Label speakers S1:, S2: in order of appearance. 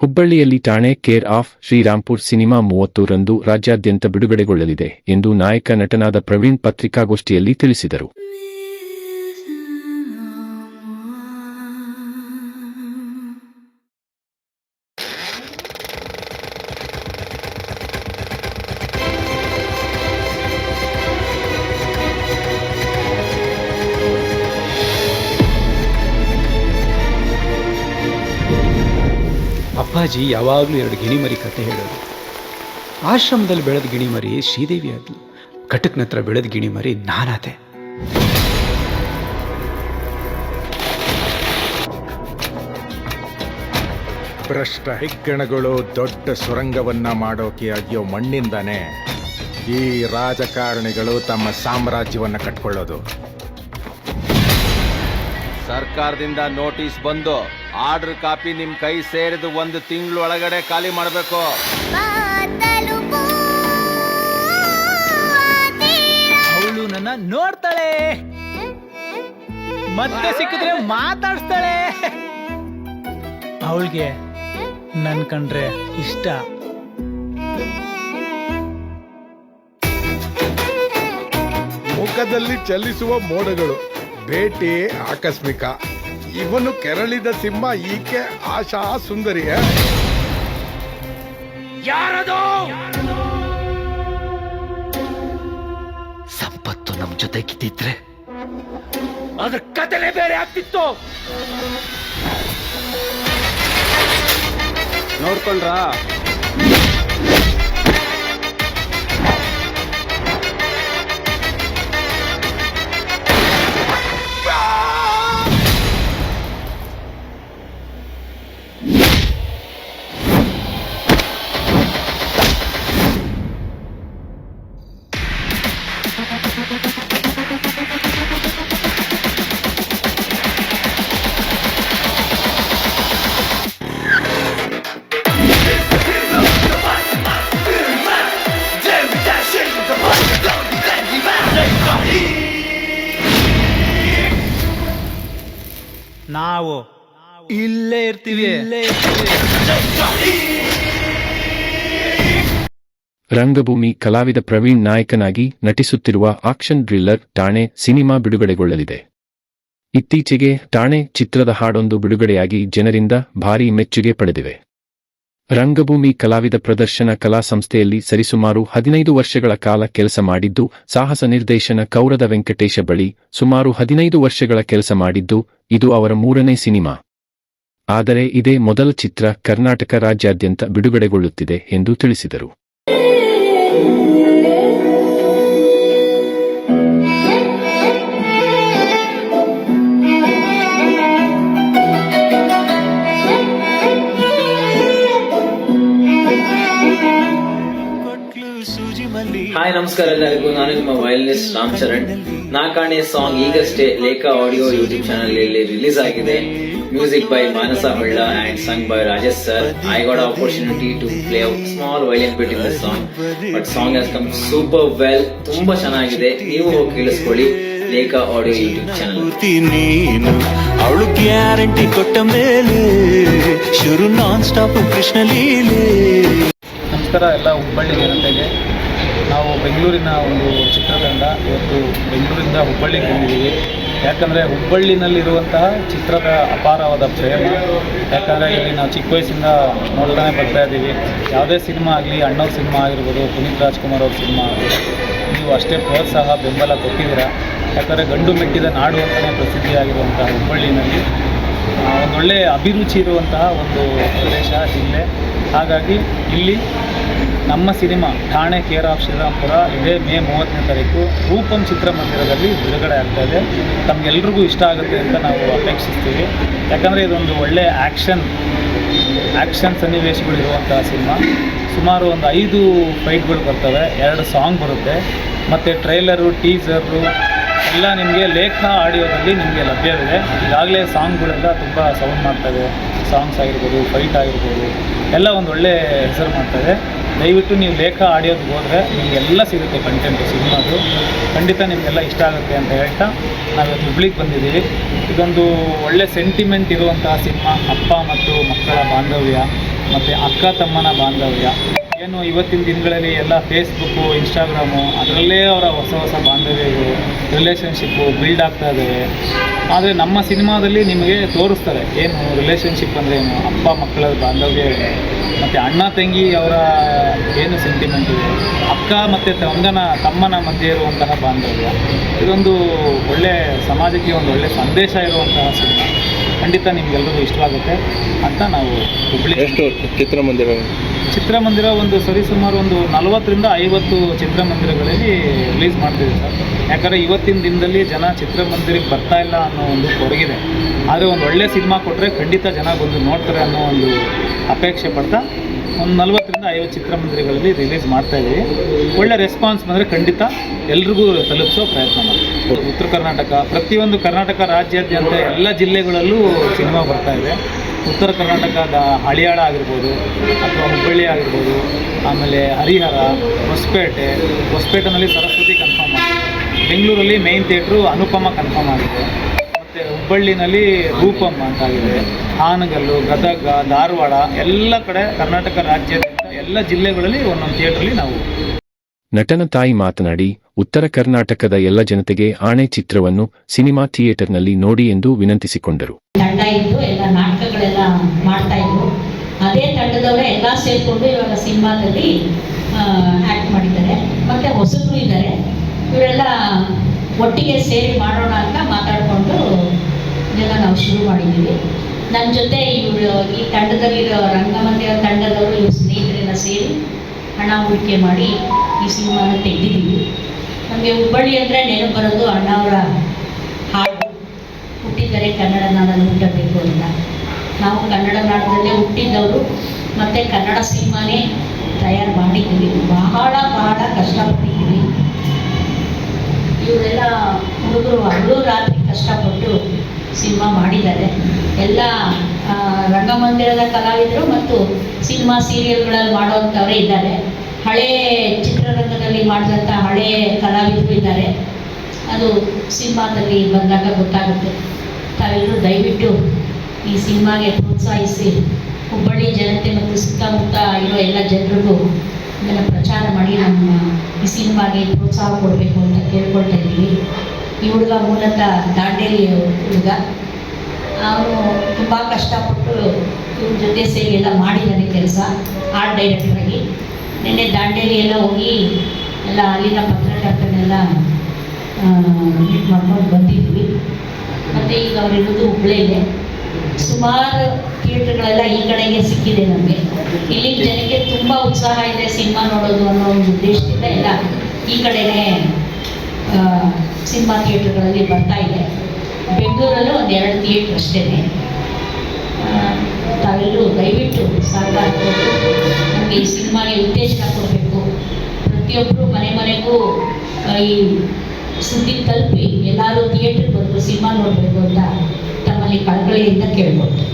S1: ಹುಬ್ಬಳ್ಳಿಯಲ್ಲಿ ಠಾಣೆ care of Srirampur cinema ಮೂವತ್ತೂರಂದು ರಾಜ್ಯಾದ್ಯಂತ ಬಿಡುಗಡೆಗೊಳ್ಳಲಿದೆ ಎಂದು ನಾಯಕ ನಟನಾದ ಪ್ರವೀಣ್ ಪತ್ರಿಕಾಗೋಷ್ಠಿಯಲ್ಲಿ ತಿಳಿಸಿದರು.
S2: ಅಪ್ಪಾಜಿ ಯಾವಾಗಲೂ ಎರಡು ಗಿಣಿಮರಿ ಕತೆ ಹೇಳೋದು. ಆಶ್ರಮದಲ್ಲಿ ಬೆಳೆದ ಗಿಣಿಮರಿ ಶ್ರೀದೇವಿ ಆದ್ಲು ಕಟಕ್ನ ಹತ್ರ ಬೆಳೆದ ಗಿಣಿಮರಿ ನಾನಾದೆ
S3: ಭ್ರಷ್ಟ ಹೆಗ್ಗಣಗಳು ದೊಡ್ಡ ಸುರಂಗವನ್ನ ಮಾಡೋಕೆ ಅಯ್ಯೋ ಮಣ್ಣಿಂದನೆ ಈ ರಾಜಕಾರಣಿಗಳು ತಮ್ಮ ಸಾಮ್ರಾಜ್ಯವನ್ನ ಕಟ್ಕೊಳ್ಳೋದು.
S4: ಸರ್ಕಾರದಿಂದ ನೋಟಿಸ್ ಬಂದು ಆರ್ಡರ್ ಕಾಪಿ ನಿಮ್ ಕೈ ಸೇರಿದ ಒಂದು ತಿಂಗಳು ಒಳಗಡೆ ಖಾಲಿ ಮಾಡಬೇಕು.
S5: ಅವಳು ನನ್ನ ನೋಡ್ತಾಳೆ. ಮತ್ತೆ ಸಿಕ್ಕಿದ್ರೆ ಮಾತಾಡ್ಸ್ತಾಳೆ. ಅವಳಿಗೆ ನನ್ ಕಂಡ್ರೆ ಇಷ್ಟ.
S3: ಮುಖದಲ್ಲಿ ಚಲಿಸುವ ಮೋಡಗಳು ಭೇಟಿ ಆಕಸ್ಮಿಕ. ಇವನು ಕೆರಳಿದ ಸಿಂಹ ಈಕೆ ಆಶಾ ಸುಂದರಿಯ.
S6: ಸಂಪತ್ತು ನಮ್ ಜೊತೆಗಿದ್ದಿದ್ರೆ
S5: ಅದ್ರ ಕತೆಲೆ ಬೇರೆ ಆಗ್ತಿತ್ತು.
S4: ನೋಡ್ಕೊಂಡ್ರಾ?
S5: ನಾವು ಇಲ್ಲೇ ಇರ್ತೀವಿ.
S1: ರಂಗಭೂಮಿ ಕಲಾವಿದ ಪ್ರವೀಣ್ ನಾಯಕನಾಗಿ ನಟಿಸುತ್ತಿರುವ ಆಕ್ಷನ್ ಡ್ರಿಲ್ಲರ್ ಠಾಣೆ ಸಿನಿಮಾ ಬಿಡುಗಡೆಗೊಳ್ಳಲಿದೆ. ಇತ್ತೀಚೆಗೆ ಠಾಣೆ ಚಿತ್ರದ ಹಾಡೊಂದು ಬಿಡುಗಡೆಯಾಗಿ ಜನರಿಂದ ಭಾರೀ ಮೆಚ್ಚುಗೆ ಪಡೆದಿವೆ. ರಂಗಭೂಮಿ ಕಲಾವಿದ ಪ್ರದರ್ಶನ ಕಲಾ ಸಂಸ್ಥೆಯಲ್ಲಿ ಸರಿಸುಮಾರು ಹದಿನೈದು ವರ್ಷಗಳ ಕಾಲ ಕೆಲಸ ಮಾಡಿದ್ದು ಸಾಹಸ ನಿರ್ದೇಶನ ಕೌರದ ವೆಂಕಟೇಶ ಬಳಿ ಸುಮಾರು ಹದಿನೈದು ವರ್ಷಗಳ ಕೆಲಸ ಮಾಡಿದ್ದು ಇದು ಅವರ ಮೂರನೇ ಸಿನಿಮಾ. ಆದರೆ ಇದೇ ಮೊದಲ ಚಿತ್ರ ಕರ್ನಾಟಕ ರಾಜ್ಯಾದ್ಯಂತ ಬಿಡುಗಡೆಗೊಳ್ಳುತ್ತಿದೆ ಎಂದು ತಿಳಿಸಿದರು.
S7: ನಮಸ್ಕಾರ ಎಲ್ಲರಿಗೂ. ನಾನು ನಿಮ್ಮ ವೈಲ್ನೆಸ್ ರಾಮ್ ಚರಣ್ ನಾಕಾಣೆ ಸಾಂಗ್ ಈಗಷ್ಟೇ ಲೇಖಾ ಆಡಿಯೋ ಯೂಟ್ಯೂಬ್ ಚಾನಲ್ ಅಲ್ಲಿ ರಿಲೀಸ್ ಆಗಿದೆ. Music by Manasa Holla and song by Rajesh sir I got opportunity to play small violin bit in the song but song has come super well ತುಂಬಾ ಚೆನ್ನಾಗಿದೆ. ನೀವು ಹೋಗಿ ಕೇಳಿಸ್ಕೊಳ್ಳಿ Lekha audio YouTube channel.
S6: ನೀನು ಅವಳು guarantee ಕೊಟ್ಟ ಮೇಲೆ ಶುರು ನಾನ್ ಸ್ಟಾಪ್ ಕೃಷ್ಣ ಲೀಲೆ
S5: ನಮಸ್ಕಾರ ಎಲ್ಲ ಹುಬ್ಬಳ್ಳಿ ಜನತೆಗೆ. ನಾವು ಬೆಂಗಳೂರಿನ ಒಂದು ಚಿತ್ರತಂಡ ಇವತ್ತು ಬೆಂಗಳೂರಿಂದ ಹುಬ್ಬಳ್ಳಿಗೆ ಬಂದಿದ್ದೀವಿ. ಯಾಕಂದರೆ ಹುಬ್ಬಳ್ಳಿನಲ್ಲಿರುವಂತಹ ಚಿತ್ರದ ಅಪಾರವಾದ ಪ್ರೇಮ. ಯಾಕಂದರೆ ಇಲ್ಲಿ ನಾವು ಚಿಕ್ಕ ವಯಸ್ಸಿಂದ ನೋಡ್ತಾನೆ ಬರ್ತಾ ಇದ್ದೀವಿ. ಯಾವುದೇ ಸಿನಿಮಾ ಆಗಲಿ, ಅಣ್ಣವ್ರ ಸಿನಿಮಾ ಆಗಿರ್ಬೋದು, ಪುನೀತ್ ರಾಜ್ಕುಮಾರ್ ಅವ್ರ ಸಿನಿಮಾ ನೀವು ಅಷ್ಟೇ ಪ್ರೋತ್ಸಾಹ, ಬೆಂಬಲ ಕೊಟ್ಟಿದ್ದೀರಾ. ಯಾಕಂದರೆ ಗಂಡು ಮೆಟ್ಟಿದ ನಾಡು ಅಂತಲೇ ಪ್ರಸಿದ್ಧಿಯಾಗಿರುವಂಥ ಹುಬ್ಬಳ್ಳಿನಲ್ಲಿ. ಒಂದೊಳ್ಳೆ ಅಭಿರುಚಿ ಇರುವಂತಹ ಒಂದು ಪ್ರದೇಶ, ಜಿಲ್ಲೆ. ಹಾಗಾಗಿ ಇಲ್ಲಿ ನಮ್ಮ ಸಿನಿಮಾ ಠಾಣೆ ಕೇರ್ ಆಫ್ ಶ್ರೀರಾಮ್ಪುರ ಇದೇ ಮೇ ಮೂವತ್ತನೇ ತಾರೀಕು ರೂಪಂ ಚಿತ್ರಮಂದಿರದಲ್ಲಿ ಬಿಡುಗಡೆ ಆಗ್ತಾ ಇದೆ. ತಮಗೆಲ್ರಿಗೂ ಇಷ್ಟ ಆಗುತ್ತೆ ಅಂತ ನಾವು ಅಪೇಕ್ಷಿಸ್ತೀವಿ. ಯಾಕಂದರೆ ಇದೊಂದು ಒಳ್ಳೆಯ ಆ್ಯಕ್ಷನ್ ಆ್ಯಕ್ಷನ್ ಸನ್ನಿವೇಶಗಳಿರುವಂಥ ಸಿನಿಮಾ. ಸುಮಾರು ಒಂದು ಐದು ಫೈಟ್ಗಳು ಬರ್ತವೆ, ಎರಡು ಸಾಂಗ್ ಬರುತ್ತೆ. ಮತ್ತು ಟ್ರೈಲರು, ಟೀಸರು, ಎಲ್ಲ ನಿಮಗೆ ಲೇಖ ಆಡಿಯೋದಲ್ಲಿ ನಿಮಗೆ ಲಭ್ಯವಿದೆ. ಈಗಾಗಲೇ ಸಾಂಗ್ಗಳೆಲ್ಲ ತುಂಬ ಸೌಂಡ್ ಮಾಡ್ತವೆ ಸಾಂಗ್ಸ್ ಆಗಿರ್ಬೋದು ಫೈಟ್ ಆಗಿರ್ಬೋದು, ಎಲ್ಲ ಒಂದು ಒಳ್ಳೆ ಹೆಸರು ಮಾಡ್ತವೆ ದಯವಿಟ್ಟು ನೀವು ಲೇಖ ಆಡಿಯೋದು ಹೋದರೆ ನಿಮಗೆಲ್ಲ ಸಿಗುತ್ತೆ ಕಂಟೆಂಟು ಸಿನಿಮಾದು. ಖಂಡಿತ ನಿಮಗೆಲ್ಲ ಇಷ್ಟ ಆಗುತ್ತೆ ಅಂತ ಹೇಳ್ತಾ ನಾವು ಹುಬ್ಳಿಗೆ ಬಂದಿದ್ದೀವಿ. ಇದೊಂದು ಒಳ್ಳೆ ಸೆಂಟಿಮೆಂಟ್ ಇರುವಂತಹ ಸಿನಿಮಾ. ಅಪ್ಪ ಮತ್ತು ಮಕ್ಕಳ ಬಾಂಧವ್ಯ ಮತ್ತು ಅಕ್ಕ ತಮ್ಮನ ಬಾಂಧವ್ಯ. ಏನು ಇವತ್ತಿನ ದಿನಗಳಲ್ಲಿ ಎಲ್ಲ ಫೇಸ್ಬುಕ್ಕು ಇನ್ಸ್ಟಾಗ್ರಾಮು ಅದರಲ್ಲೇ ಅವರ ಹೊಸ ಹೊಸ ಬಾಂಧವ್ಯಗಳು ರಿಲೇಷನ್ಶಿಪ್ಪು ಬಿಲ್ಡ್ ಆಗ್ತಾ ಇದ್ದಾವೆ ಆದರೆ ನಮ್ಮ ಸಿನಿಮಾದಲ್ಲಿ ನಿಮಗೆ ತೋರಿಸ್ತಾರೆ ಏನು ರಿಲೇಷನ್ಶಿಪ್ ಅಂದರೆ ಏನು, ಅಪ್ಪ ಮಕ್ಕಳ ಬಾಂಧವ್ಯ ಮತ್ತು ಅಣ್ಣ ತಂಗಿ ಅವರ ಏನು ಸೆಂಟಿಮೆಂಟ್ ಇದೆ? ಅಕ್ಕ ಮತ್ತು ತಂಗನ, ತಮ್ಮನ ಮಧ್ಯೆ ಇರುವಂತಹ ಬಾಂಧವ್ಯ. ಇದೊಂದು ಒಳ್ಳೆ ಸಮಾಜಕ್ಕೆ ಒಂದು ಒಳ್ಳೆ ಸಂದೇಶ ಇರುವಂತಹ ಸಿನಿಮಾ ಖಂಡಿತ ನಿಮ್ಗೆಲ್ರಿಗೂ ಇಷ್ಟವಾಗುತ್ತೆ ಅಂತ ನಾವು ಹುಬ್ಳಿ
S8: ಎಷ್ಟು ಚಿತ್ರಮಂದಿರ?
S5: ಚಿತ್ರಮಂದಿರ ಒಂದು ಸರಿಸುಮಾರು ಒಂದು ನಲವತ್ತರಿಂದ ಐವತ್ತು ಚಿತ್ರಮಂದಿರಗಳಲ್ಲಿ ರಿಲೀಸ್ ಮಾಡ್ತಿದ್ದೀವಿ ಸರ್. ಯಾಕಂದರೆ ಇವತ್ತಿನ ದಿನದಲ್ಲಿ ಜನ ಚಿತ್ರಮಂದಿರಕ್ಕೆ ಬರ್ತಾ ಇಲ್ಲ ಅನ್ನೋ ಒಂದು ಕೊರಗಿದೆ. ಆದರೆ ಒಂದು ಒಳ್ಳೆ ಸಿನಿಮಾ ಕೊಟ್ಟರೆ ಖಂಡಿತ ಜನ ಬಂದು ನೋಡ್ತಾರೆ ಅನ್ನೋ ಒಂದು ಅಪೇಕ್ಷೆ ಪಡ್ತಾ ಒಂದು ನಲ್ವತ್ತರಿಂದ ಐವತ್ತು ಚಿತ್ರಮಂದಿರಗಳಲ್ಲಿ ರಿಲೀಸ್ ಮಾಡ್ತಾ ಇದ್ದೀವಿ ಒಳ್ಳೆ ರೆಸ್ಪಾನ್ಸ್ ಬಂದರೆ ಖಂಡಿತ ಎಲ್ರಿಗೂ ತಲುಪಿಸೋ ಪ್ರಯತ್ನ ಮಾಡ್ತೀವಿ. ಉತ್ತರ ಕರ್ನಾಟಕ, ಪ್ರತಿಯೊಂದು ಕರ್ನಾಟಕ ರಾಜ್ಯಾದ್ಯಂತ ಎಲ್ಲ ಜಿಲ್ಲೆಗಳಲ್ಲೂ ಸಿನಿಮಾ ಬರ್ತಾ ಇದೆ. ಉತ್ತರ ಕರ್ನಾಟಕದ ಹಳಿಯಾಳ ಆಗಿರ್ಬೋದು, ಅಥವಾ ಹುಬ್ಬಳ್ಳಿ ಆಗಿರ್ಬೋದು, ಆಮೇಲೆ ಹರಿಹರ, ಹೊಸಪೇಟೆ, ಹೊಸಪೇಟೆನಲ್ಲಿ ಸರಸ್ವತಿ ಕನ್ಫರ್ಮ್ ಆಗಿದೆ. ಬೆಂಗಳೂರಲ್ಲಿ ಮೈನ್ ಥಿಯೇಟ್ರು ಅನುಪಮ ಕನ್ಫರ್ಮ್ ಆಗಿದೆ. ಹುಬ್ಬಳ್ಳಿನಲ್ಲಿ ರೂಪಮ್ ಅಂತಾಗಿದೆ. ಹಾನಗಲ್ಲು ಗದಗ ಧಾರವಾಡ ಎಲ್ಲ ಕಡೆ ಕರ್ನಾಟಕ ರಾಜ್ಯಾದ್ಯಂತ ಎಲ್ಲ ಜಿಲ್ಲೆಗಳಲ್ಲಿ ಒಂದೊಂದು ಥಿಯೇಟ್ರಲ್ಲಿ ನಾವು.
S1: ನಟನ ತಾಯಿ ಮಾತನಾಡಿ ಉತ್ತರ ಕರ್ನಾಟಕದ ಎಲ್ಲ ಜನತೆಗೆ ಆಣೆ ಚಿತ್ರವನ್ನು ಸಿನಿಮಾ ಥಿಯೇಟರ್ನಲ್ಲಿ ನೋಡಿ ಎಂದು ವಿನಂತಿಸಿಕೊಂಡರು.
S9: ತಂಡ ಇದ್ದು ಎಲ್ಲ ನಾಟಕಗಳೆಲ್ಲ ಮಾಡ್ತಾ ಇದ್ರು. ಅದೇ ತಂಡದವರೇ ಎಲ್ಲ ಸೇರಿಕೊಂಡು ಇವಾಗ ಸಿನಿಮಾದಲ್ಲಿ ಆ್ಯಕ್ಟ್ ಮಾಡಿದ್ದಾರೆ. ಮತ್ತೆ ಹೊಸಬ್ರು ಇದ್ದಾರೆ. ಇವರೆಲ್ಲ ಒಟ್ಟಿಗೆ ಸೇರಿ ಮಾಡೋಣ ಅಂತ ಮಾತಾಡಿಕೊಂಡು ಇದೆಲ್ಲ ನಾವು ಶುರು ಮಾಡಿದ್ದೀವಿ ನನ್ನ ಜೊತೆ ಇವರು ಈ ತಂಡದಲ್ಲಿರೋ ರಂಗಮಂದಿರ ತಂಡದವರು ಇವ್ರ ಸ್ನೇಹಿತರೆಲ್ಲ ಸೇರಿ ಹಣ ಹೂಡಿಕೆ ಮಾಡಿ ಈ ಸಿನಿಮಾನ ತೆಗೆದಿದ್ದೀವಿ. ನಮಗೆ ಹುಬ್ಬಳ್ಳಿ ಅಂದರೆ ನೆನಪು ಬರೋದು ಅಣ್ಣವರ ಹಾಡು. ಹುಟ್ಟಿದರೆ ಕನ್ನಡ ನಾಡಲ್ಲಿ ಹುಟ್ಟಬೇಕು ಅಂತ. ನಾವು ಕನ್ನಡ ನಾಡದಲ್ಲೇ ಹುಟ್ಟಿದ್ದವರು ಮತ್ತು ಕನ್ನಡ ಸಿನಿಮಾನೇ ತಯಾರು ಮಾಡಿದ್ದೀವಿ. ಬಹಳ ಬಹಳ ಕಷ್ಟಪಟ್ಟಿದ್ದೀವಿ. ಇವರೆಲ್ಲ ಹುಡುಗರು ಹಗಲು ರಾತ್ರಿ ಕಷ್ಟಪಟ್ಟು ಸಿನಿಮಾ ಮಾಡಿದ್ದಾರೆ. ಎಲ್ಲ ರಂಗಮಂದಿರದ ಕಲಾವಿದರು ಮತ್ತು ಸಿನಿಮಾ ಸೀರಿಯಲ್ಗಳಲ್ಲಿ ಮಾಡೋವಂಥವರೇ ಇದ್ದಾರೆ. ಹಳೇ ಚಿತ್ರರಂಗದಲ್ಲಿ ಮಾಡಿದಂಥ ಹಳೇ ಕಲಾವಿದರು ಇದ್ದಾರೆ. ಅದು ಸಿನಿಮಾದಲ್ಲಿ ಬಂದಾಗ ಗೊತ್ತಾಗುತ್ತೆ. ತಾವೆಲ್ಲರೂ ದಯವಿಟ್ಟು ಈ ಸಿನಿಮಾಗೆ ಪ್ರೋತ್ಸಾಹಿಸಿ. ಹುಬ್ಬಳ್ಳಿ ಜನತೆ ಮತ್ತು ಸುತ್ತಮುತ್ತ ಇರೋ ಎಲ್ಲ ಜನರಿಗೂ ಇದನ್ನು ಪ್ರಚಾರ ಮಾಡಿ ನಮ್ಮ ಈ ಸಿನಿಮಾಗೆ ಪ್ರೋತ್ಸಾಹ ಕೊಡಬೇಕು ಅಂತ ಕೇಳ್ಕೊಳ್ತಾ ಇದ್ದೀವಿ. ಈ ಹುಡುಗ ಮೂಲತಃ ದಾಂಡೇಲಿ ಹುಡುಗ ಅವನು ತುಂಬ ಕಷ್ಟಪಟ್ಟು ಇವ್ರ ಜೊತೆ ಸೇರಿ ಎಲ್ಲ ಮಾಡಿದ್ದಾನೆ ಕೆಲಸ ಆರ್ಟ್ ಡೈರೆಕ್ಟ್ರಾಗಿ ನಿನ್ನೆ ದಾಂಡೇಲಿ ಎಲ್ಲ ಹೋಗಿ ಎಲ್ಲ ಅಲ್ಲಿನ ಪತ್ರಕರ್ತನೆಲ್ಲ ಮೀಟ್ ಮಾಡ್ಕೊಂಡು ಬಂದಿದ್ವಿ. ಮತ್ತು ಈಗ ಅವರಿರೋದು ಇದೆ. ಸುಮಾರು ಥಿಯೇಟ್ರ್ಗಳೆಲ್ಲ ಈ ಕಡೆಗೆ ಸಿಕ್ಕಿದೆ ನಮಗೆ. ಇಲ್ಲಿ ಜನಕ್ಕೆ ತುಂಬ ಉತ್ಸಾಹ ಇದೆ ಸಿನಿಮಾ ನೋಡೋದು ಅನ್ನೋ ಒಂದು ಉದ್ದೇಶದಿಂದ ಎಲ್ಲ ಈ ಕಡೆನೇ ಸಿನಿಮಾ ಥಿಯೇಟ್ರ್ಗಳಲ್ಲಿ ಬರ್ತಾ ಇದೆ. ಬೆಂಗಳೂರಲ್ಲೂ ಒಂದು ಎರಡು ಥಿಯೇಟ್ರ್ ಅಷ್ಟೇ ತಾವೆಲ್ಲರೂ ದಯವಿಟ್ಟು ಸಹಕಾರ ಕೊಟ್ಟು ನಮಗೆ ಈ ಸಿನಿಮಾಗೆ ಉತ್ತೇಜನ ಕೊಡಬೇಕು. ಪ್ರತಿಯೊಬ್ಬರು ಮನೆ ಮನೆಗೂ ಈ ಸುದ್ದಿ ತಲುಪಿ ಎಲ್ಲರೂ ಥಿಯೇಟ್ರಿಗೆ ಬಂದು ಸಿನಿಮಾ ನೋಡಬೇಕು ಅಂತ ತಮ್ಮಲ್ಲಿ ಕಳಕಳಿಯಿಂದ ಕೇಳ್ಕೊಳ್ತಾರೆ